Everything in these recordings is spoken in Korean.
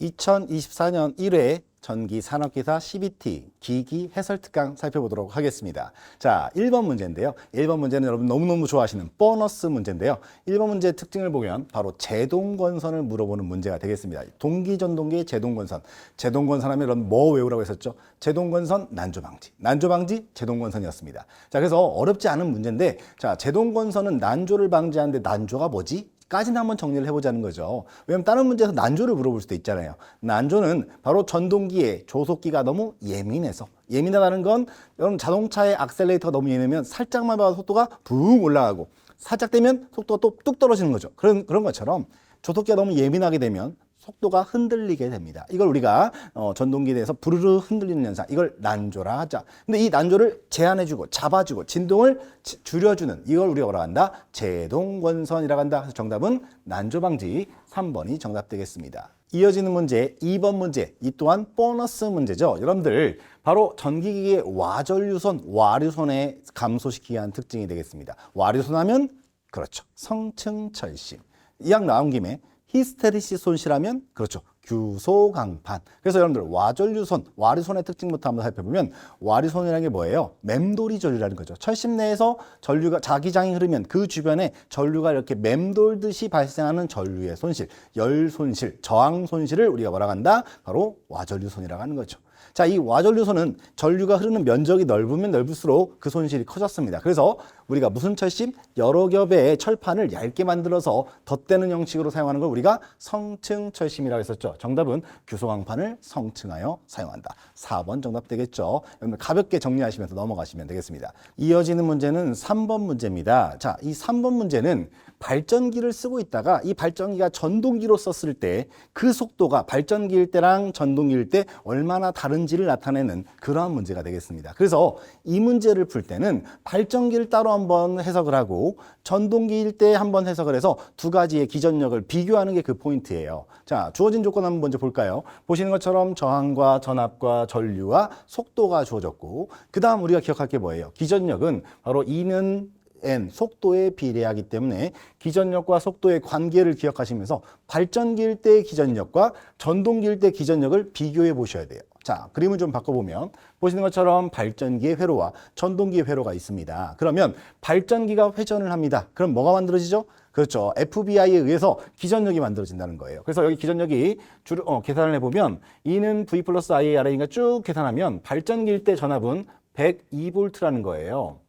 2024년 1회 전기 산업기사 CBT 기기 해설 특강 살펴보도록 하겠습니다. 자, 1번 문제인데요. 1번 문제는 여러분 너무너무 좋아하시는 보너스 문제인데요. 1번 문제의 특징을 보면 바로 제동건선을 물어보는 문제가 되겠습니다. 동기전동기의 제동건선. 제동건선 하면 여러분 뭐 외우라고 했었죠? 제동건선 난조방지. 난조방지 제동건선이었습니다. 자, 그래서 어렵지 않은 문제인데 자, 제동건선은 난조를 방지하는데 난조가 뭐지? 까지는 한번 정리를 해보자는 거죠. 왜냐면 다른 문제에서 난조를 물어볼 수도 있잖아요. 난조는 바로 전동기의 조속기가 너무 예민해서 예민하다는 건 여러분 자동차의 악셀레이터가 너무 예민하면 살짝만 봐도 속도가 붕 올라가고 살짝 되면 속도가 또 뚝 떨어지는 거죠. 그런 그런 것처럼 조속기가 너무 예민하게 되면 속도가 흔들리게 됩니다. 이걸 우리가 어, 전동기에 대해서 부르르 흔들리는 현상, 이걸 난조라 하자. 근데 이 난조를 제한해주고 잡아주고 진동을 지- 줄여주는 이걸 우리가 뭐라 한다? 제동건선이라고 한다. 그래서 정답은 난조 방지 3번이 정답 되겠습니다. 이어지는 문제 2번 문제 이 또한 보너스 문제죠. 여러분들 바로 전기기의 와전류선, 와류선의 감소시키기 위한 특징이 되겠습니다. 와류선 하면 그렇죠. 성층 철심. 이왕 나온 김에 히스테리시 손실하면 그렇죠. 규소강판. 그래서 여러분들 와전류선, 와류선의 특징부터 한번 살펴보면 와류선이라는 게 뭐예요? 맴돌이 전류라는 거죠. 철심 내에서 전류가 자기장이 흐르면 그 주변에 전류가 이렇게 맴돌듯이 발생하는 전류의 손실, 열 손실, 저항 손실을 우리가 뭐라고 한다? 바로 와전류선이라고 하는 거죠. 자, 이 와전류선은 전류가 흐르는 면적이 넓으면 넓을수록 그 손실이 커졌습니다. 그래서 우리가 무슨 철심? 여러 겹의 철판을 얇게 만들어서 덧대는 형식으로 사용하는 걸 우리가 성층 철심이라고 했었죠. 정답은 규소광판을 성층하여 사용한다. 4번 정답 되겠죠. 여러분 가볍게 정리하시면서 넘어가시면 되겠습니다. 이어지는 문제는 3번 문제입니다. 자, 이 3번 문제는 발전기를 쓰고 있다가 이 발전기가 전동기로 썼을 때 그 속도가 발전기일 때랑 전동기일 때 얼마나 다른지를 나타내는 그러한 문제가 되겠습니다. 그래서 이 문제를 풀 때는 발전기를 따로 한번 해석을 하고 전동기일 때 한번 해석을 해서 두 가지의 기전력을 비교하는 게 그 포인트예요. 자, 주어진 조건 한번 먼저 볼까요? 보시는 것처럼 저항과 전압과 전류와 속도가 주어졌고 그다음 우리가 기억할 게 뭐예요? 기전력은 바로 E는 n 속도에 비례하기 때문에 기전력과 속도의 관계를 기억하시면서 발전기일 때 기전력과 전동기일 때 기전력을 비교해 보셔야 돼요. 자, 그림을 좀 바꿔보면 보시는 것처럼 발전기의 회로와 전동기의 회로가 있습니다. 그러면 발전기가 회전을 합니다. 그럼 뭐가 만들어지죠? 그렇죠. FBI에 의해서 기전력이 만들어진다는 거예요. 그래서 여기 기전력이 줄, 어, 계산을 해보면 E는 V 플러스 IARA니까 쭉 계산하면 발전기일 때 전압은 102V라는 거예요.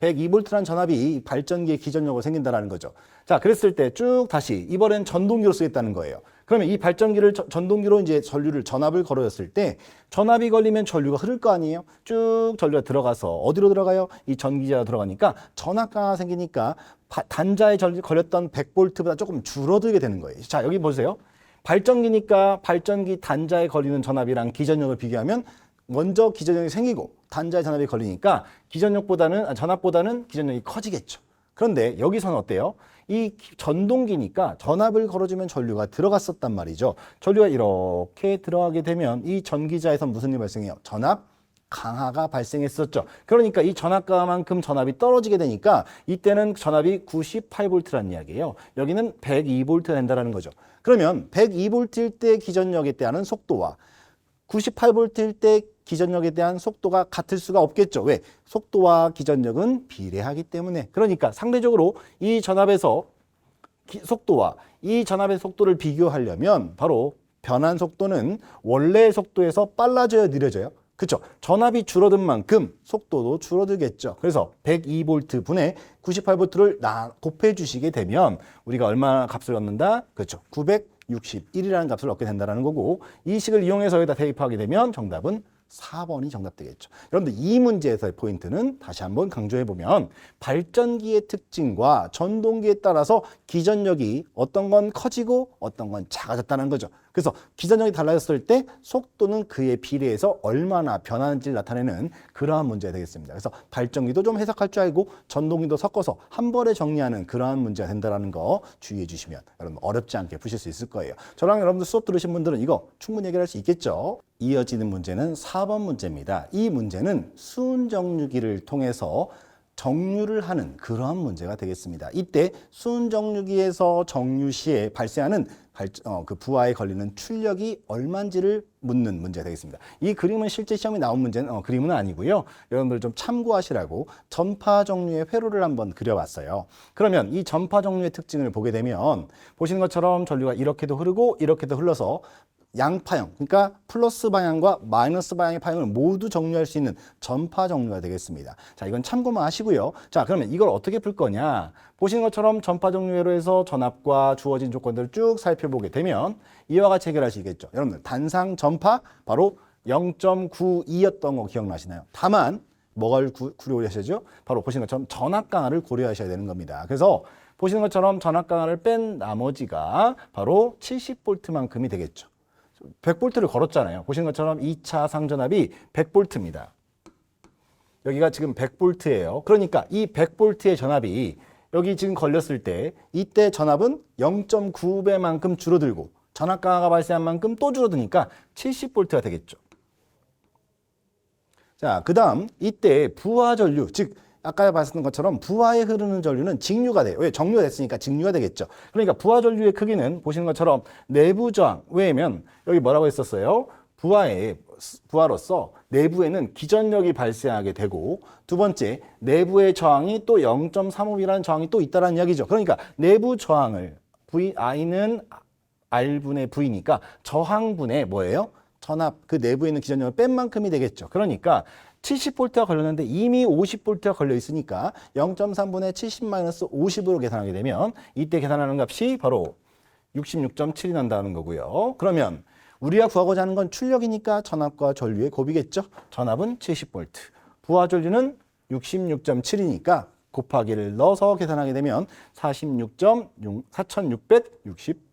102V라는 전압이 발전기의 기전력으로 생긴다는 거죠. 자, 그랬을 때 쭉 다시 이번엔 전동기로 쓰겠다는 거예요. 그러면 이 발전기를 저- 전동기로 이제 전류를 전압을 걸어였을 때 전압이 걸리면 전류가 흐를 거 아니에요? 쭉 전류가 들어가서 어디로 들어가요? 이 전기자가 들어가니까 전압가가 생기니까 바- 단자에 전- 걸렸던 100V보다 조금 줄어들게 되는 거예요. 자, 여기 보세요. 발전기니까 발전기 단자에 걸리는 전압이랑 기전력을 비교하면 먼저 기전력이 생기고 단자에 전압이 걸리니까 기전력보다는 아, 전압보다는 기전력이 커지겠죠. 그런데 여기서는 어때요? 이 기- 전동기니까 전압을 걸어주면 전류가 들어갔었단 말이죠. 전류가 이렇게 들어가게 되면 이 전기자에서 무슨 일이 발생해요? 전압 강화가 발생했었죠. 그러니까 이 전압가만큼 전압이 떨어지게 되니까 이때는 전압이 98V라는 이야기예요. 여기는 102V가 된다는 거죠. 그러면 102V일 때 기전력에 대한 속도와 98V일 때 기전력에 대한 속도가 같을 수가 없겠죠. 왜? 속도와 기전력은 비례하기 때문에. 그러니까 상대적으로 이 전압에서 기- 속도와 이 전압의 속도를 비교하려면 바로 변한 속도는 원래의 속도에서 빨라져야 느려져요. 그렇죠. 전압이 줄어든 만큼 속도도 줄어들겠죠. 그래서 102V 분의 98V를 나 곱해 주시게 되면 우리가 얼마 값을 얻는다? 그렇죠. 961이라는 값을 얻게 된다는 거고 이 식을 이용해서 여기다 대입하게 되면 정답은 4번이 정답 되겠죠. 여러분들 이 문제에서의 포인트는 다시 한번 강조해 보면 발전기의 특징과 전동기에 따라서 기전력이 어떤 건 커지고 어떤 건 작아졌다는 거죠. 그래서 기전력이 달라졌을 때 속도는 그에 비례해서 얼마나 변하는지를 나타내는 그러한 문제가 되겠습니다. 그래서 발전기도 좀 해석할 줄 알고 전동기도 섞어서 한 번에 정리하는 그러한 문제가 된다는 거 주의해 주시면 여러분 어렵지 않게 푸실 수 있을 거예요. 저랑 여러분들 수업 들으신 분들은 이거 충분히 해결할 수 있겠죠. 이어지는 문제는 4번 문제입니다. 이 문제는 수은 정류기를 통해서 정류를 하는 그러한 문제가 되겠습니다. 이때 수은 정류기에서 정류 시에 발생하는 발, 어, 그 부하에 걸리는 출력이 얼마인지를 묻는 문제가 되겠습니다. 이 그림은 실제 시험에 나온 문제는 어, 그림은 아니고요. 여러분들 좀 참고하시라고 전파 종류의 회로를 한번 그려봤어요. 그러면 이 전파 종류의 특징을 보게 되면 보시는 것처럼 전류가 이렇게도 흐르고 이렇게도 흘러서 양파형, 그러니까 플러스 방향과 마이너스 방향의 파형을 모두 정리할 수 있는 전파 정류가 되겠습니다. 자, 이건 참고만 하시고요. 자, 그러면 이걸 어떻게 풀 거냐? 보시는 것처럼 전파 정류회로에서 전압과 주어진 조건들을 쭉 살펴보게 되면 이와 같이 해결할 수 있겠죠. 여러분들 단상 전파 바로 0.92였던 거 기억나시나요? 다만 구- 고려하셔야죠? 바로 보시는 것처럼 전압 강화를 고려하셔야 되는 겁니다. 그래서 보시는 것처럼 전압 강화를 뺀 나머지가 바로 70볼트만큼이 되겠죠. 100볼트를 걸었잖아요. 보시는 것처럼 2차 상전압이 100볼트입니다. 여기가 지금 100볼트예요. 그러니까 이 100볼트의 전압이 여기 지금 걸렸을 때 이때 전압은 0.9배만큼 줄어들고 전압 강화가 발생한 만큼 또 줄어드니까 70볼트가 되겠죠. 자, 그다음 이때 부하 전류, 즉 아까 봤던 것처럼 부하에 흐르는 전류는 직류가 돼요. 왜? 정류가 됐으니까 직류가 되겠죠. 그러니까 부하 전류의 크기는 보시는 것처럼 내부 저항. 왜냐면 여기 뭐라고 했었어요? 부하에 부하로서 내부에는 기전력이 발생하게 되고 두 번째 내부의 저항이 또 0.35이라는 저항이 또 있다라는 이야기죠. 그러니까 내부 저항을 V I는 R분의 V니까 저항분의 뭐예요? 전압 그 내부에 있는 기전력을 뺀 만큼이 되겠죠. 그러니까 70볼트가 걸렸는데 이미 50볼트가 걸려 있으니까 0.3분의 70-50으로 계산하게 되면 이때 계산하는 값이 바로 66.7이 난다는 거고요. 그러면 우리가 구하고자 하는 건 출력이니까 전압과 전류의 곱이겠죠. 전압은 70볼트, 부하 전류는 66.7이니까 곱하기를 넣어서 계산하게 되면 46.6 4660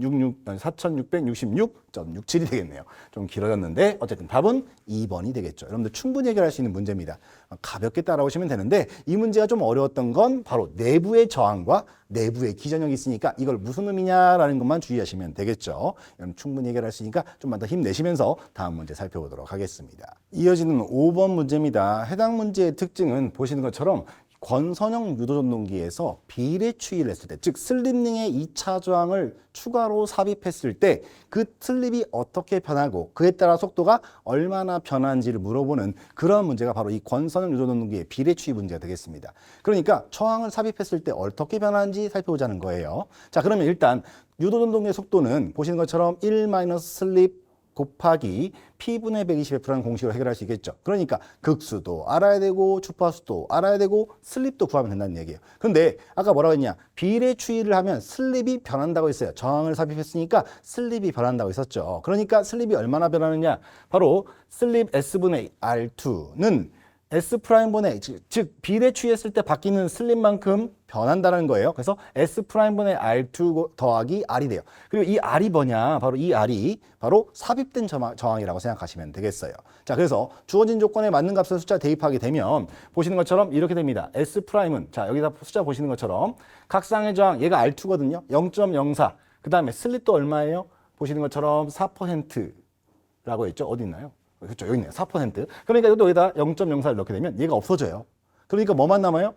66, 4666.67이 되겠네요. 좀 길어졌는데 어쨌든 답은 2번이 되겠죠. 여러분들 충분히 해결할 수 있는 문제입니다. 가볍게 따라오시면 되는데 이 문제가 좀 어려웠던 건 바로 내부의 저항과 내부의 기전력이 있으니까 이걸 무슨 의미냐라는 것만 주의하시면 되겠죠. 여러분 충분히 해결할 수 있으니까 좀만 더 힘내시면서 다음 문제 살펴보도록 하겠습니다. 이어지는 5번 문제입니다. 해당 문제의 특징은 보시는 것처럼 권선형 유도전동기에서 비례 추이를 했을 때, 즉 슬립링의 2차 저항을 추가로 삽입했을 때 그 슬립이 어떻게 변하고 그에 따라 속도가 얼마나 변하는지를 물어보는 그런 문제가 바로 이 권선형 유도전동기의 비례 추이 문제가 되겠습니다. 그러니까 저항을 삽입했을 때 어떻게 변하는지 살펴보자는 거예요. 자, 그러면 일단 유도전동기의 속도는 보시는 것처럼 1 마이너스 슬립 곱하기 P분의 120F라는 공식으로 해결할 수 있겠죠. 그러니까 극수도 알아야 되고 주파수도 알아야 되고 슬립도 구하면 된다는 얘기예요. 근데 아까 뭐라고 했냐? 비례 추이를 하면 슬립이 변한다고 했어요. 저항을 삽입했으니까 슬립이 변한다고 했었죠. 그러니까 슬립이 얼마나 변하느냐? 바로 슬립 S분의 R2는 S 프라임 분의 즉 비례 추이했을 때 바뀌는 슬립만큼 변한다는 거예요. 그래서 S 프라임 분의 R2 더하기 R이 돼요. 그리고 이 R이 뭐냐? 바로 이 R이 바로 삽입된 저항- 저항이라고 생각하시면 되겠어요. 자, 그래서 주어진 조건에 맞는 값을 숫자 대입하게 되면 보시는 것처럼 이렇게 됩니다. S 프라임은 자 여기다 숫자 보시는 것처럼 각상의 저항 얘가 R2거든요. 0.04. 그 다음에 슬립도 얼마예요? 보시는 것처럼 4%라고 했죠. 어디 있나요? 그렇죠. 여기 있네요. 4%. 그러니까 여기다 0.04를 넣게 되면 얘가 없어져요. 그러니까 뭐만 남아요?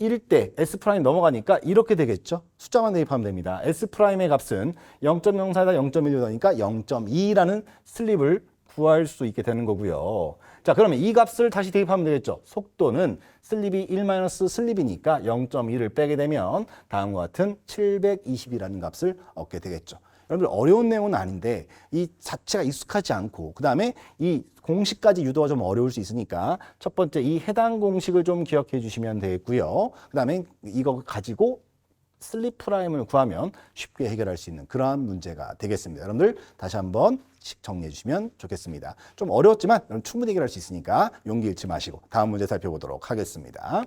1대 S 프라임 넘어가니까 이렇게 되겠죠. 숫자만 대입하면 됩니다. S 프라임의 값은 0.04에다 0.1로 넣으니까 0.2라는 슬립을 구할 수 있게 되는 거고요. 자, 그러면 이 값을 다시 대입하면 되겠죠. 속도는 슬립이 1 슬립이니까 0.2를 빼게 되면 다음과 같은 720이라는 값을 얻게 되겠죠. 여러분들 어려운 내용은 아닌데 이 자체가 익숙하지 않고 그 다음에 이 공식까지 유도가 좀 어려울 수 있으니까 첫 번째 이 해당 공식을 좀 기억해 주시면 되겠고요. 그 다음에 이거 가지고 슬립 프라임을 구하면 쉽게 해결할 수 있는 그러한 문제가 되겠습니다. 여러분들 다시 한번 정리해 주시면 좋겠습니다. 좀 어려웠지만 충분히 해결할 수 있으니까 용기 잃지 마시고 다음 문제 살펴보도록 하겠습니다.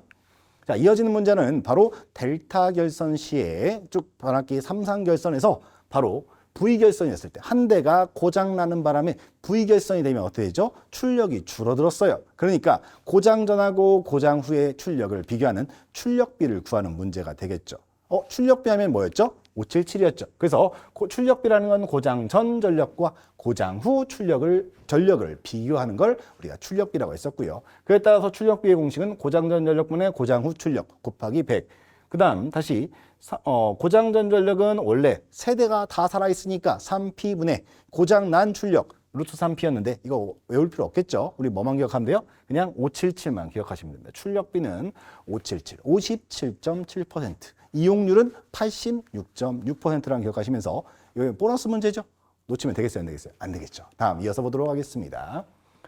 자, 이어지는 문제는 바로 델타 결선 시에 쭉 변압기 3상 결선에서 바로 V 결선이었을 때 한 대가 고장 나는 바람에 V 결선이 되면 어떻게 되죠? 출력이 줄어들었어요. 그러니까 고장 전하고 고장 후의 출력을 비교하는 출력비를 구하는 문제가 되겠죠. 어, 출력비 하면 뭐였죠? 577이었죠. 그래서 고- 출력비라는 건 고장 전 전력과 고장 후 출력을 전력을 비교하는 걸 우리가 출력비라고 했었고요. 그에 따라서 출력비의 공식은 고장 전 전력분의 고장 후 출력 곱하기 100 그 다음 다시 사- 어, 고장 전 전력은 원래 세대가 다 살아있으니까 3P분의 고장 난 출력 루트 3P였는데 이거 외울 필요 없겠죠? 우리 뭐만 기억하면 돼요? 그냥 577만 기억하시면 됩니다. 출력비는 577, 57.7%. 이용률은 86.6%라는 기억하시면서 이거 보너스 문제죠? 놓치면 되겠어요? 안 되겠어요? 안 되겠죠. 다음 이어서 보도록 하겠습니다.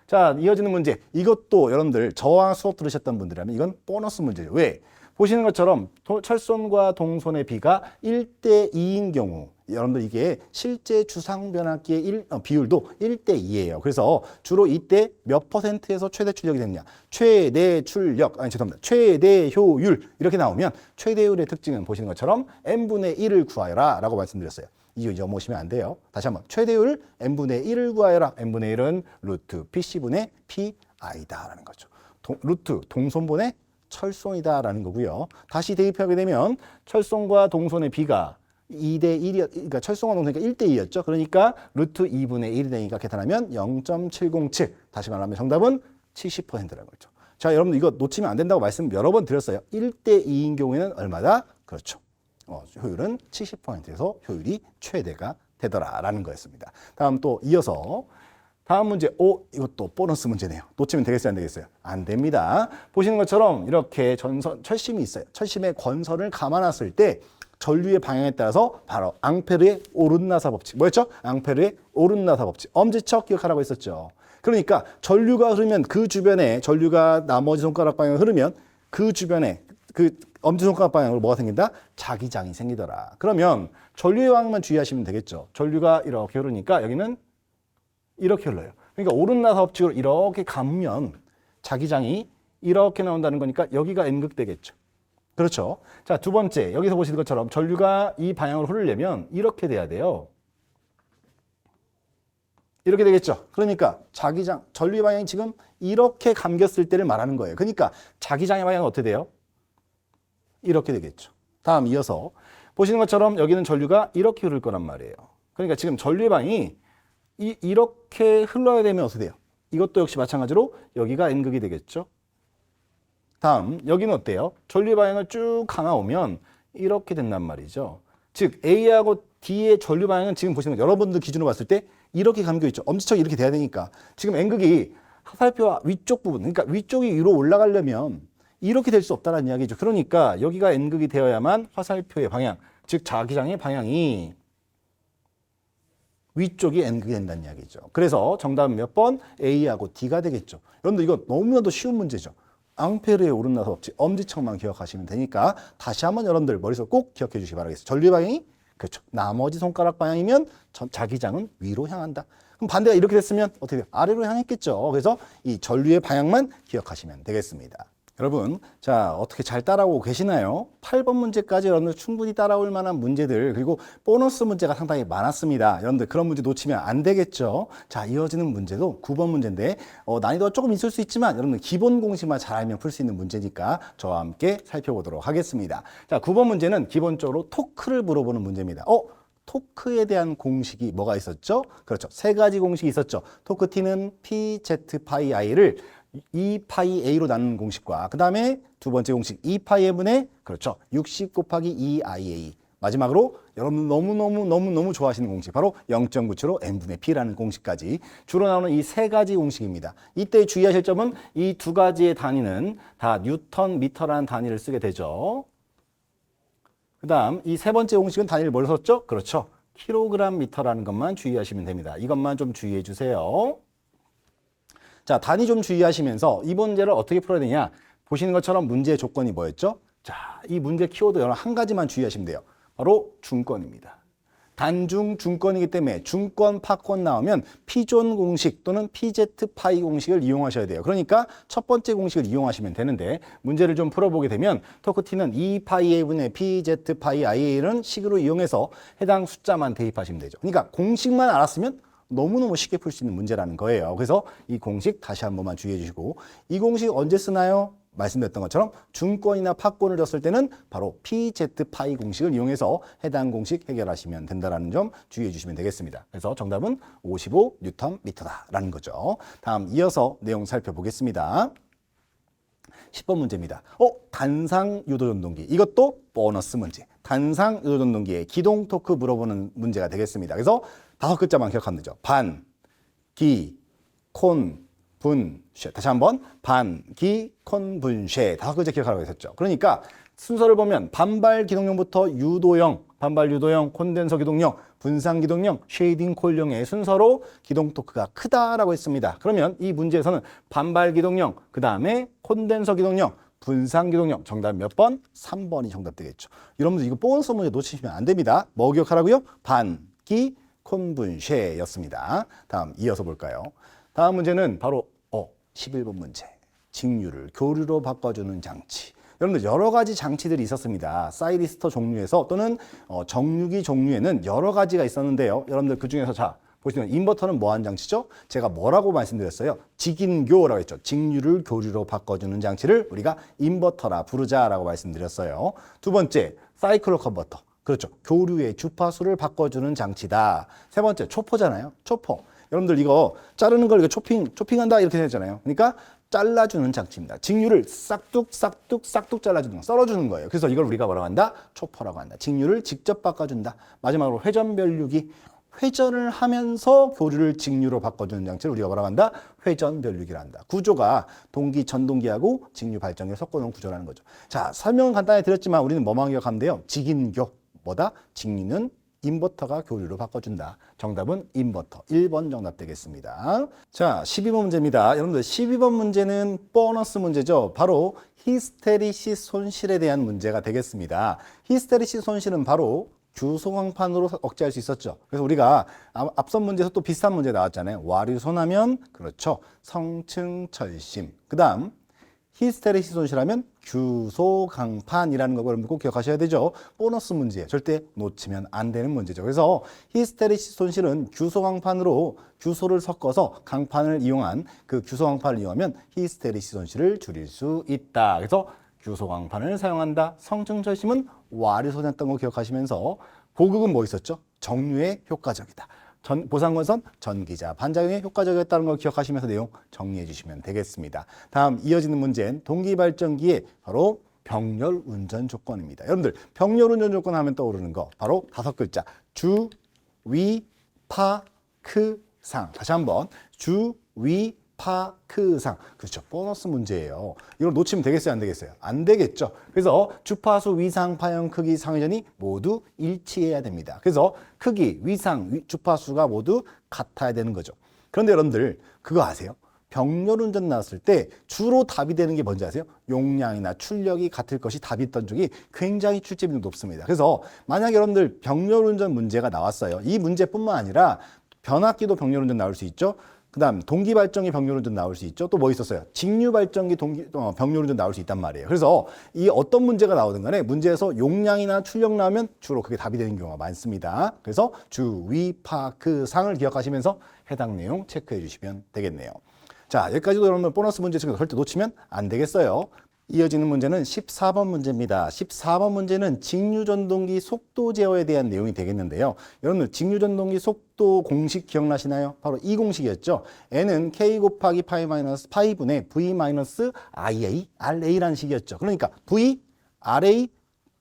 자, 이어지는 문제. 이것도 여러분들 저와 수업 들으셨던 분들이라면 이건 보너스 문제죠. 왜? 보시는 것처럼 도- 철손과 동손의 비가 1대 2인 경우 여러분들 이게 실제 주상 변압기의 일- 어, 비율도 1대 2예요. 그래서 주로 이때 몇 퍼센트에서 최대 출력이 되느냐? 최대 출력 아니 죄송합니다. 최대 효율 이렇게 나오면 최대 효율의 특징은 보시는 것처럼 n분의 1을 구하여라라고 말씀드렸어요. 이거 잊어보시면 안 돼요. 다시 한번 최대율 n분의 1을 구하여라. n분의 1은 루트 pc분의 pi다라는 거죠. 동- 루트 동손분의 철손이다라는 거고요. 다시 대입하게 되면 철손과 동손의 비가 2대 1이 그러니까 철송과 동선이니까 1대 2였죠. 그러니까 루트 2분의 1이 되니까 계산하면 0.707. 다시 말하면 정답은 70%라는 거죠. 자, 여러분 이거 놓치면 안 된다고 말씀 여러 번 드렸어요. 1대 2인 경우에는 얼마다? 그렇죠. 어, 효율은 70%에서 효율이 최대가 되더라라는 거였습니다. 다음 또 이어서 다음 문제, 오, 이것도 보너스 문제네요. 놓치면 되겠어요, 안 되겠어요? 안 됩니다. 보시는 것처럼 이렇게 전선, 철심이 있어요. 철심의 권선을 감아놨을 때 전류의 방향에 따라서 바로 앙페르의 오른나사 법칙. 뭐였죠? 앙페르의 오른나사 법칙. 엄지척 기억하라고 했었죠. 그러니까 전류가 흐르면 그 주변에 전류가 나머지 손가락 방향으로 흐르면 그 주변에 그 엄지손가락 방향으로 뭐가 생긴다? 자기장이 생기더라. 그러면 전류의 방향만 주의하시면 되겠죠. 전류가 이렇게 흐르니까 여기는 이렇게 흘러요. 그러니까 오른나사 법칙으로 이렇게 감으면 자기장이 이렇게 나온다는 거니까 여기가 N극 되겠죠. 그렇죠. 자, 두 번째. 여기서 보시는 것처럼 전류가 이 방향으로 흐르려면 이렇게 돼야 돼요. 이렇게 되겠죠. 그러니까 자기장, 전류의 방향이 지금 이렇게 감겼을 때를 말하는 거예요. 그러니까 자기장의 방향은 어떻게 돼요? 이렇게 되겠죠. 다음 이어서 보시는 것처럼 여기는 전류가 이렇게 흐를 거란 말이에요. 그러니까 지금 전류의 방이 이, 이렇게 흘러야 되면 어떻게 돼요? 이것도 역시 마찬가지로 여기가 N극이 되겠죠. 다음 여기는 어때요? 전류의 방향을 쭉 감아 오면 이렇게 된단 말이죠. 즉 A하고 D의 전류 방향은 지금 보시는 거 여러분들 기준으로 봤을 때 이렇게 감겨 있죠. 엄지척이 이렇게 돼야 되니까 지금 N극이 화살표와 위쪽 부분, 그러니까 위쪽이 위로 올라가려면 이렇게 될 수 없다는 이야기죠. 그러니까 여기가 N극이 되어야만 화살표의 방향, 즉 자기장의 방향이 위쪽이 N극이 된다는 이야기죠. 그래서 정답은 몇 번? A하고 D가 되겠죠. 여러분들 이거 너무나도 쉬운 문제죠. 앙페르의 오른나사 법칙 엄지척만 기억하시면 되니까 다시 한번 여러분들 머릿속 꼭 기억해 주시기 바라겠습니다. 전류 방향이 그렇죠. 나머지 손가락 방향이면 전- 자기장은 위로 향한다. 그럼 반대가 이렇게 됐으면 어떻게 돼요? 아래로 향했겠죠. 그래서 이 전류의 방향만 기억하시면 되겠습니다. 여러분, 자, 어떻게 잘 따라오고 계시나요? 8번 문제까지 여러분들 충분히 따라올 만한 문제들, 그리고 보너스 문제가 상당히 많았습니다. 여러분들 그런 문제 놓치면 안 되겠죠? 자, 이어지는 문제도 9번 문제인데, 어, 난이도가 조금 있을 수 있지만, 여러분들 기본 공식만 잘 알면 풀 수 있는 문제니까 저와 함께 살펴보도록 하겠습니다. 자, 9번 문제는 기본적으로 토크를 물어보는 문제입니다. 어? 토크에 대한 공식이 뭐가 있었죠? 그렇죠. 세 가지 공식이 있었죠. 토크 T는 P, Z, 파이 I를 2 파이 A로 나누는 공식과 그 다음에 두 번째 공식 2 파이 M분의 그렇죠. 60 곱하기 2 IA 마지막으로 여러분 너무너무 너무너무 좋아하시는 공식 바로 0.97로 n분의 p라는 공식까지 주로 나오는 이 세 가지 공식입니다. 이때 주의하실 점은 이 두 가지의 단위는 다 뉴턴 미터라는 단위를 쓰게 되죠. 그 다음 이 세 번째 공식은 단위를 뭘 썼죠? 그렇죠. 킬로그램 미터라는 것만 주의하시면 됩니다. 이것만 좀 주의해 주세요. 자, 단위 좀 주의하시면서 이 문제를 어떻게 풀어야 되냐? 보시는 것처럼 문제의 조건이 뭐였죠? 자, 이 문제 키워드 여러분 한 가지만 주의하시면 돼요. 바로 중권입니다. 단중 중권이기 때문에 중권 파권 나오면 피존 공식 또는 PZ 파이 공식을 이용하셔야 돼요. 그러니까 첫 번째 공식을 이용하시면 되는데 문제를 좀 풀어보게 되면 토크티는 2 파이 A분의 PZ 파이 IA를 식으로 이용해서 해당 숫자만 대입하시면 되죠. 그러니까 공식만 알았으면 너무너무 쉽게 풀 수 있는 문제라는 거예요. 그래서 이 공식 다시 한 번만 주의해 주시고 이 공식 언제 쓰나요? 말씀드렸던 것처럼 중권이나 파권을 줬을 때는 바로 PZ 파이 공식을 이용해서 해당 공식 해결하시면 된다는 점 주의해 주시면 되겠습니다. 그래서 정답은 55 뉴턴 미터다라는 거죠. 다음 이어서 내용 살펴보겠습니다. 10번 문제입니다. 어, 단상 유도 전동기. 이것도 보너스 문제. 단상 유도 전동기의 기동 토크 물어보는 문제가 되겠습니다. 그래서 다섯 글자만 기억하면 되죠. 반, 기, 콘, 분, 쉐. 다시 한번 반, 기, 콘, 분, 쉐. 다섯 글자 기억하라고 했었죠. 그러니까 순서를 보면 반발 기동형부터 유도형, 반발 유도형, 콘덴서 기동형, 분산 기동형, 쉐이딩 콜형의 순서로 기동 토크가 크다라고 했습니다. 그러면 이 문제에서는 반발 기동형, 그 다음에 콘덴서 기동형, 분산 기동형 정답 몇 번? 3번이 정답 되겠죠. 여러분들 이거 보너스 문제 놓치시면 안 됩니다. 뭐 기억하라고요? 반, 기, 콘분쉐였습니다. 다음 이어서 볼까요? 다음 문제는 바로 어 11번 문제. 직류를 교류로 바꿔주는 장치. 여러분들 여러 가지 장치들이 있었습니다. 사이리스터 종류에서 또는 어, 정류기 종류에는 여러 가지가 있었는데요. 여러분들 그 중에서 자 보시면 인버터는 뭐하는 장치죠? 제가 뭐라고 말씀드렸어요? 직인교라고 했죠. 직류를 교류로 바꿔주는 장치를 우리가 인버터라 부르자라고 말씀드렸어요. 두 번째 사이클로 컨버터. 그렇죠. 교류의 주파수를 바꿔주는 장치다. 세 번째 초포잖아요. 초포. 여러분들 이거 자르는 걸 이거 초핑 초핑한다 이렇게 되잖아요. 그러니까 잘라주는 장치입니다. 직류를 싹둑 싹둑 싹둑 잘라주는 거, 썰어주는 거예요. 그래서 이걸 우리가 뭐라고 한다? 초포라고 한다. 직류를 직접 바꿔준다. 마지막으로 회전별류기. 회전을 하면서 교류를 직류로 바꿔주는 장치를 우리가 뭐라고 한다? 회전별류기라 한다. 구조가 동기 전동기하고 직류 발전기를 섞어놓은 구조라는 거죠. 자, 설명은 간단히 드렸지만 우리는 뭐만 기억하면 돼요? 직인교. 뭐다? 직류는 인버터가 교류로 바꿔준다. 정답은 인버터. 1번 정답 되겠습니다. 자, 12번 문제입니다. 여러분들 12번 문제는 보너스 문제죠. 바로 히스테리시 손실에 대한 문제가 되겠습니다. 히스테리시 손실은 바로 규소광판으로 억제할 수 있었죠. 그래서 우리가 앞- 앞선 문제에서 또 비슷한 문제 나왔잖아요. 와류소나면 그렇죠. 성층철심. 그 다음 히스테리시 손실하면 규소강판이라는 거 여러분 꼭 기억하셔야 되죠. 보너스 문제 절대 놓치면 안 되는 문제죠. 그래서 히스테리시 손실은 규소강판으로 규소를 섞어서 강판을 이용한 그 규소강판을 이용하면 히스테리시 손실을 줄일 수 있다. 그래서 규소강판을 사용한다. 성층철심은 와류소였던 거 기억하시면서 고극은 뭐 있었죠? 정류에 효과적이다. 전, 보상건선 전기자 반작용에 효과적이었다는 걸 기억하시면서 내용 정리해 주시면 되겠습니다. 다음 이어지는 문제는 동기발전기의 바로 병렬 운전 조건입니다. 여러분들 병렬 운전 조건 하면 떠오르는 거 바로 다섯 글자 주, 위, 파, 크, 상. 다시 한번 주, 위, 파, 크, 상. 그렇죠. 보너스 문제예요. 이걸 놓치면 되겠어요? 안 되겠어요? 안 되겠죠. 그래서 주파수, 위상, 파형, 크기, 상회전이 모두 일치해야 됩니다. 그래서 크기, 위상, 위- 주파수가 모두 같아야 되는 거죠. 그런데 여러분들 그거 아세요? 병렬 운전 나왔을 때 주로 답이 되는 게 뭔지 아세요? 용량이나 출력이 같을 것이 답이었던 적이 굉장히 출제비도 높습니다. 그래서 만약 여러분들 병렬 운전 문제가 나왔어요. 이 문제뿐만 아니라 변압기도 병렬 운전 나올 수 있죠. 그다음 동기 발전기 병렬 운전 나올 수 있죠. 또 뭐 있었어요? 직류 발전기 동기 어, 병렬 운전 나올 수 있단 말이에요. 그래서 이 어떤 문제가 나오든 간에 문제에서 용량이나 출력 나오면 주로 그게 답이 되는 경우가 많습니다. 그래서 주, 위, 파, 그 상을 기억하시면서 해당 내용 체크해 주시면 되겠네요. 자, 여기까지도 여러분 보너스 문제 중에서 절대 놓치면 안 되겠어요. 이어지는 문제는 14번 문제입니다. 14번 문제는 직류전동기 속도 제어에 대한 내용이 되겠는데요. 여러분들 직류전동기 속도 공식 기억나시나요? 바로 이 공식이었죠. N은 K 곱하기 파이 마이너스 파이분의 V 마이너스 IA, RA라는 식이었죠. 그러니까 V, RA,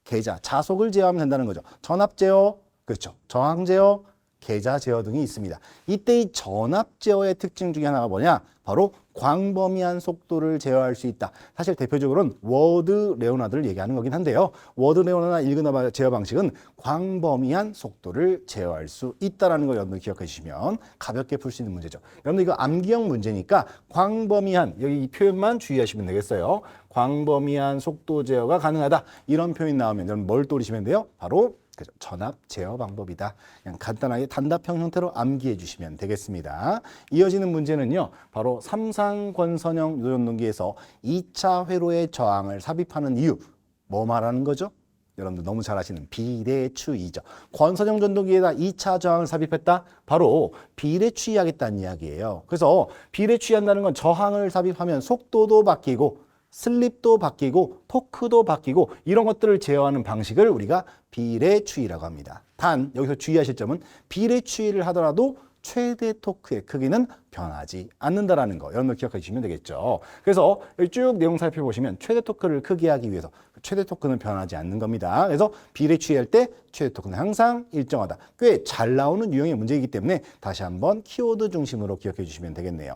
계좌, 자속을 제어하면 된다는 거죠. 전압 제어, 그렇죠. 저항 제어, 계좌 제어 등이 있습니다. 이때 이 전압 제어의 특징 중에 하나가 뭐냐? 바로 광범위한 속도를 제어할 수 있다. 사실 대표적으로는 워드 레오나드를 얘기하는 거긴 한데요. 워드 레오나나 일그나 제어 방식은 광범위한 속도를 제어할 수 있다라는 걸 여러분들 기억해 주시면 가볍게 풀 수 있는 문제죠. 여러분들 이거 암기형 문제니까 광범위한 여기 이 표현만 주의하시면 되겠어요. 광범위한 속도 제어가 가능하다. 이런 표현 나오면 여러분 뭘 떠올리시면 돼요? 바로 그죠. 전압 제어 방법이다. 그냥 간단하게 단답형 형태로 암기해 주시면 되겠습니다. 이어지는 문제는요. 바로 삼상권선형 유전동기에서 2차 회로의 저항을 삽입하는 이유. 뭐 말하는 거죠? 여러분들 너무 잘 아시는 비례추이죠. 권선형 전동기에다 2차 저항을 삽입했다? 바로 비례추이하겠다는 이야기예요. 그래서 비례추이한다는 건 저항을 삽입하면 속도도 바뀌고 슬립도 바뀌고 토크도 바뀌고 이런 것들을 제어하는 방식을 우리가 비례추이라고 합니다. 단 여기서 주의하실 점은 비례추이를 하더라도 최대 토크의 크기는 변하지 않는다라는 거 여러분들 기억해 주시면 되겠죠. 그래서 쭉 내용 살펴보시면 최대 토크를 크게 하기 위해서 그 최대 토크는 변하지 않는 겁니다. 그래서 비례 취할 때 최대 토크는 항상 일정하다. 꽤 잘 나오는 유형의 문제이기 때문에 다시 한번 키워드 중심으로 기억해 주시면 되겠네요.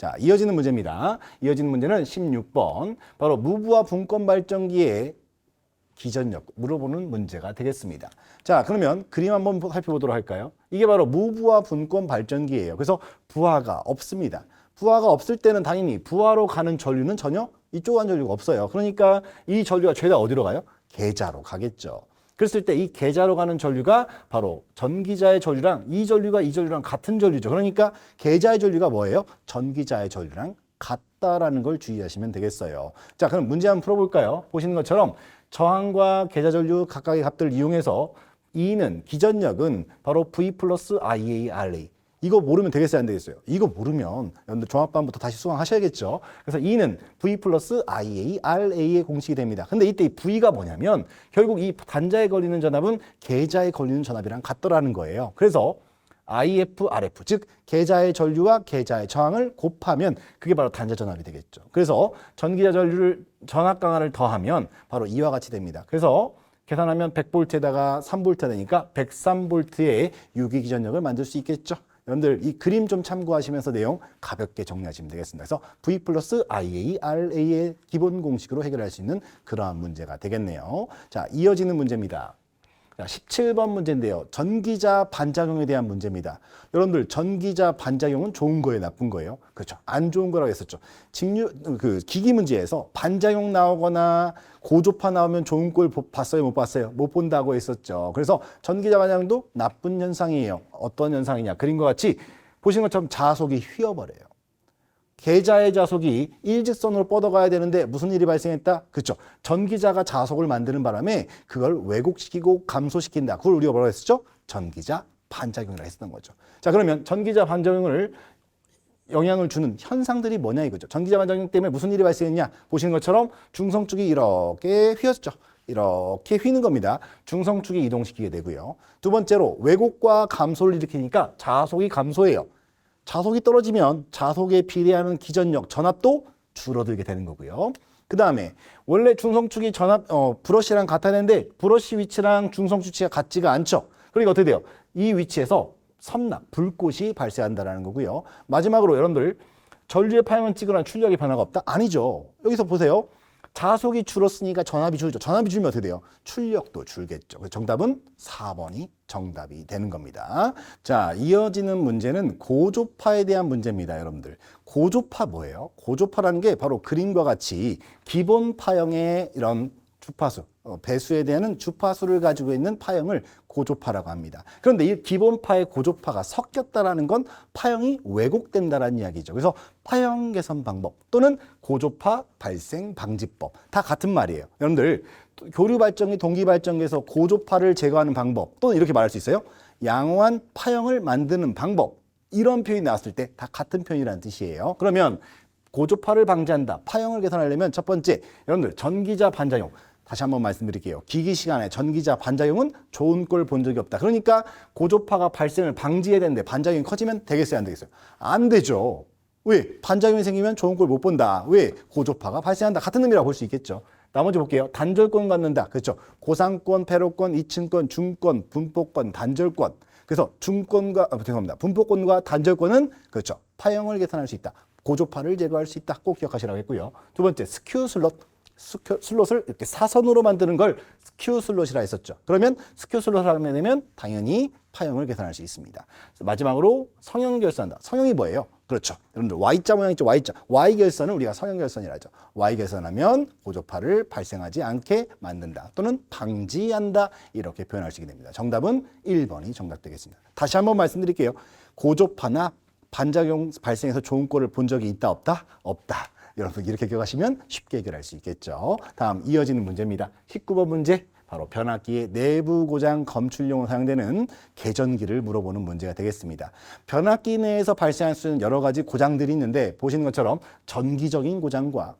자, 이어지는 문제입니다. 이어지는 문제는 16번. 바로 무부와 분권 발전기의 기전력 물어보는 문제가 되겠습니다. 자, 그러면 그림 한번 살펴보도록 할까요? 이게 바로 무부하 분권 발전기예요. 그래서 부하가 없습니다. 부하가 없을 때는 당연히 부하로 가는 전류는 전혀 이쪽 간 전류가 없어요. 그러니까 이 전류가 죄다 어디로 가요? 계좌로 가겠죠. 그랬을 때 이 계좌로 가는 전류가 바로 전기자의 전류랑 이 전류가 이 전류랑 같은 전류죠. 그러니까 계좌의 전류가 뭐예요? 전기자의 전류랑 같다라는 걸 주의하시면 되겠어요. 자, 그럼 문제 한번 풀어볼까요? 보시는 것처럼 저항과 계좌 전류 각각의 값들을 이용해서 E는 기전력은 바로 V 플러스 IARA 이거 모르면 되겠어요 안 되겠어요? 이거 모르면 종합반부터 다시 수강하셔야겠죠. 그래서 E는 V 플러스 IARA의 공식이 됩니다. 근데 이때 이 V가 뭐냐면 결국 이 단자에 걸리는 전압은 계좌에 걸리는 전압이랑 같더라는 거예요. 그래서 IF, RF, 즉 계좌의 전류와 계좌의 저항을 곱하면 그게 바로 단자 전압이 되겠죠. 그래서 전기자 전류를 전압 강화를 더하면 바로 이와 같이 됩니다. 그래서 계산하면 100볼트에다가 3볼트 되니까 103볼트의 유기 기전력을 만들 수 있겠죠. 여러분들 이 그림 좀 참고하시면서 내용 가볍게 정리하시면 되겠습니다. 그래서 V 플러스 IARA의 기본 공식으로 해결할 수 있는 그러한 문제가 되겠네요. 자, 이어지는 문제입니다. 자, 17번 문제인데요. 전기자 반작용에 대한 문제입니다. 여러분들 전기자 반작용은 좋은 거예요, 나쁜 거예요? 그렇죠. 안 좋은 거라고 했었죠. 직류 그 기기 문제에서 반작용 나오거나 고조파 나오면 좋은 꼴 보- 봤어요, 못 봤어요? 못 본다고 했었죠. 그래서 전기자 반작용도 나쁜 현상이에요. 어떤 현상이냐? 그림과 같이 보신 것처럼 자속이 휘어버려요. 계좌의 자속이 일직선으로 뻗어가야 되는데 무슨 일이 발생했다? 그렇죠. 전기자가 자속을 만드는 바람에 그걸 왜곡시키고 감소시킨다. 그걸 우리가 뭐라고 했었죠? 전기자 반작용이라고 했었던 거죠. 자, 그러면 전기자 반작용을 영향을 주는 현상들이 뭐냐 이거죠. 전기자 반작용 때문에 무슨 일이 발생했냐? 보시는 것처럼 중성축이 이렇게 휘었죠. 이렇게 휘는 겁니다. 중성축이 이동시키게 되고요. 두 번째로 왜곡과 감소를 일으키니까 자속이 감소해요. 자속이 떨어지면 자속에 비례하는 기전력, 전압도 줄어들게 되는 거고요. 그 다음에 원래 중성축이 전압, 어, 브러쉬랑 같아야 되는데 브러쉬 위치랑 중성축 위치가 같지가 않죠. 그러니까 어떻게 돼요? 이 위치에서 섬납, 불꽃이 발생한다는 거고요. 마지막으로 여러분들 전류의 파형은 찍으나 출력의 변화가 없다? 아니죠. 여기서 보세요. 자속이 줄었으니까 전압이 줄죠. 전압이 줄면 어떻게 돼요? 출력도 줄겠죠. 그래서 정답은 4번이 정답이 되는 겁니다. 자, 이어지는 문제는 고조파에 대한 문제입니다, 여러분들. 고조파 뭐예요? 고조파라는 게 바로 그림과 같이 기본 파형의 이런 주파수, 어, 배수에 대한 주파수를 가지고 있는 파형을 고조파라고 합니다. 그런데 이 기본파의 고조파가 섞였다라는 건 파형이 왜곡된다라는 이야기죠. 그래서 파형 개선 방법 또는 고조파 발생 방지법 다 같은 말이에요. 여러분들 교류 발전기, 동기 발전기에서 고조파를 제거하는 방법 또는 이렇게 말할 수 있어요. 양호한 파형을 만드는 방법 이런 표현이 나왔을 때 다 같은 표현이라는 뜻이에요. 그러면 고조파를 방지한다. 파형을 개선하려면 첫 번째 여러분들 전기자 반작용 다시 한번 말씀드릴게요. 기기 시간에 전기자 반작용은 좋은 꼴 본 적이 없다. 그러니까 고조파가 발생을 방지해야 되는데 반작용이 커지면 되겠어요, 안 되겠어요? 안 되죠. 왜? 반작용이 생기면 좋은 꼴 못 본다. 왜? 고조파가 발생한다. 같은 의미라고 볼 수 있겠죠. 나머지 볼게요. 단절권 갖는다. 그렇죠. 고상권, 패로권, 이층권, 중권, 분포권, 단절권. 그래서 중권과 아, 죄송합니다. 분포권과 단절권은 그렇죠. 파형을 개선할 수 있다. 고조파를 제거할 수 있다. 꼭 기억하시라고 했고요. 두 번째, 스큐 슬롯. 슬롯을 이렇게 사선으로 만드는 걸 스큐 슬롯이라 했었죠. 그러면 스큐 슬롯을 하게 되면 당연히 파형을 개선할 수 있습니다. 마지막으로 성형 결선한다. 성형이 뭐예요? 그렇죠. 여러분들 Y자 모양 있죠. Y자. Y 결선은 우리가 성형 결선이라 하죠. Y 결선하면 고조파를 발생하지 않게 만든다. 또는 방지한다. 이렇게 표현할 수 있게 됩니다. 정답은 1번이 정답 되겠습니다. 다시 한번 말씀드릴게요. 고조파나 반작용 발생해서 좋은 꼴을 본 적이 있다 없다? 없다. 여러분 이렇게 기억하시면 쉽게 해결할 수 있겠죠. 다음 이어지는 문제입니다. 19번 문제. 바로 변압기의 내부 고장 검출용으로 사용되는 개전기를 물어보는 문제가 되겠습니다. 변압기 내에서 발생할 수 있는 여러 가지 고장들이 있는데 보시는 것처럼 전기적인 고장과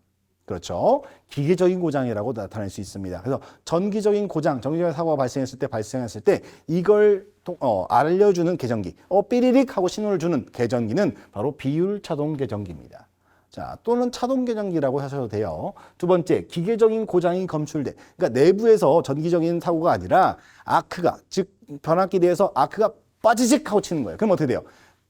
그렇죠. 기계적인 고장이라고 나타낼 수 있습니다. 그래서 전기적인 고장, 전기적인 사고가 발생했을 때 발생했을 때 이걸 통- 어, 알려주는 계정기, 어, 삐리릭 하고 신호를 주는 계정기는 바로 비율 차동 계정기입니다. 자, 또는 차동 계정기라고 하셔도 돼요. 두 번째, 기계적인 고장이 검출돼. 그러니까 내부에서 전기적인 사고가 아니라 아크가, 즉 변압기 내에서 아크가 빠지직 하고 치는 거예요. 그럼 어떻게 돼요?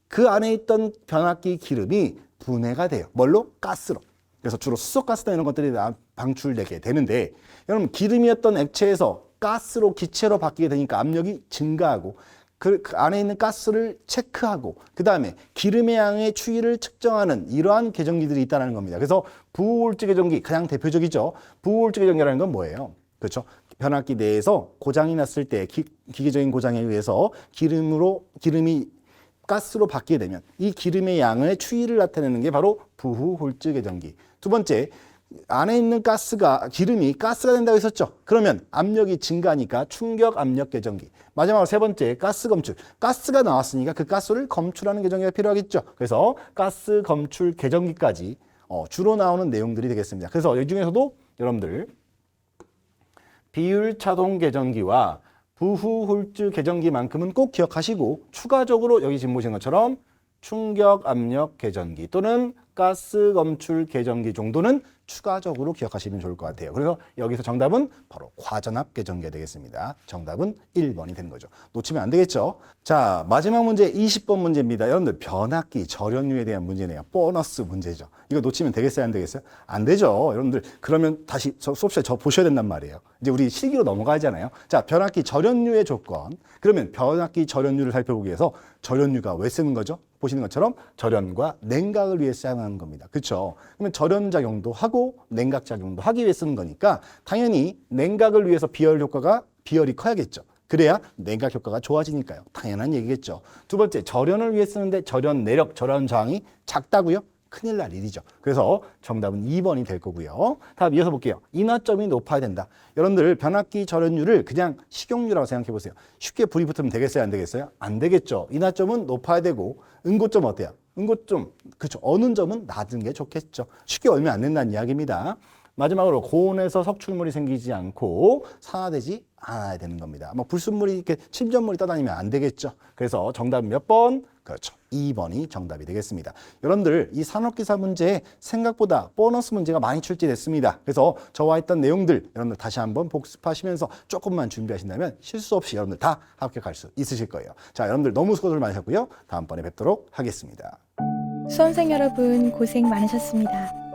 그 안에 있던 변압기 기름이 분해가 돼요. 뭘로? 가스로. 그래서 주로 수소가스나 이런 것들이 나- 방출되게 되는데 여러분 기름이었던 액체에서 가스로 기체로 바뀌게 되니까 압력이 증가하고 그, 그 안에 있는 가스를 체크하고 그 다음에 기름의 양의 추이를 측정하는 이러한 계정기들이 있다는 겁니다. 그래서 부호홀즈 계정기 가장 대표적이죠. 부호홀즈 계정기라는 건 뭐예요? 그렇죠. 변압기 내에서 고장이 났을 때 기, 기계적인 고장에 의해서 기름으로 기름이 가스로 바뀌게 되면 이 기름의 양의 추이를 나타내는 게 바로 부후 홀즈 계정기. 두 번째, 안에 있는 가스가 기름이 가스가 된다고 했었죠. 그러면 압력이 증가하니까 충격 압력 계정기. 마지막으로 세 번째, 가스 검출. 가스가 나왔으니까 그 가스를 검출하는 계정기가 필요하겠죠. 그래서 가스 검출 계정기까지 어, 주로 나오는 내용들이 되겠습니다. 그래서 이 중에서도 여러분들 비율 차동 계정기와 부후 홀즈 계정기만큼은 꼭 기억하시고 추가적으로 여기 지금 보시는 것처럼 충격 압력 계정기 또는 가스 검출 계정기 정도는 추가적으로 기억하시면 좋을 것 같아요. 그래서 여기서 정답은 바로 과전압 계정기가 되겠습니다. 정답은 1번이 되는 거죠. 놓치면 안 되겠죠. 자, 마지막 문제 20번 문제입니다. 여러분들 변압기 절연유에 대한 문제네요. 보너스 문제죠. 이거 놓치면 되겠어요, 안 되겠어요? 안 되죠. 여러분들 그러면 다시 저 수업 시간에 저 보셔야 된단 말이에요. 이제 우리 실기로 넘어가잖아요. 자, 변압기 절연유의 조건. 그러면 변압기 절연유를 살펴보기 위해서 절연유가 왜 쓰는 거죠? 보시는 것처럼 절연과 냉각을 위해 사용하는 겁니다. 그렇죠? 그러면 절연 작용도 하고 냉각 작용도 하기 위해 쓰는 거니까 당연히 냉각을 위해서 비열 효과가 비열이 커야겠죠. 그래야 냉각 효과가 좋아지니까요. 당연한 얘기겠죠. 두 번째, 절연을 위해 쓰는데 절연 내력, 절연 저항이 작다고요? 큰일 날 일이죠. 그래서 정답은 2번이 될 거고요. 다음 이어서 볼게요. 인화점이 높아야 된다. 여러분들 변압기 절연율을 그냥 식용유라고 생각해 보세요. 쉽게 불이 붙으면 되겠어요? 안 되겠어요? 안 되겠죠. 인화점은 높아야 되고 은고점 어때요? 은고점 그렇죠. 어느 점은 낮은 게 좋겠죠. 쉽게 얼면 안 된다는 이야기입니다. 마지막으로 고온에서 석출물이 생기지 않고 산화되지 않아야 되는 겁니다. 뭐 불순물이 이렇게 침전물이 떠다니면 안 되겠죠. 그래서 정답 몇 번? 그렇죠. 2번이 정답이 되겠습니다. 여러분들 이 산업기사 문제 생각보다 보너스 문제가 많이 출제됐습니다. 그래서 저와 했던 내용들 여러분들 다시 한번 복습하시면서 조금만 준비하신다면 실수 없이 여러분들 다 합격할 수 있으실 거예요. 자, 여러분들 너무 수고들 많으셨고요. 다음번에 뵙도록 하겠습니다. 수험생 여러분 고생 많으셨습니다.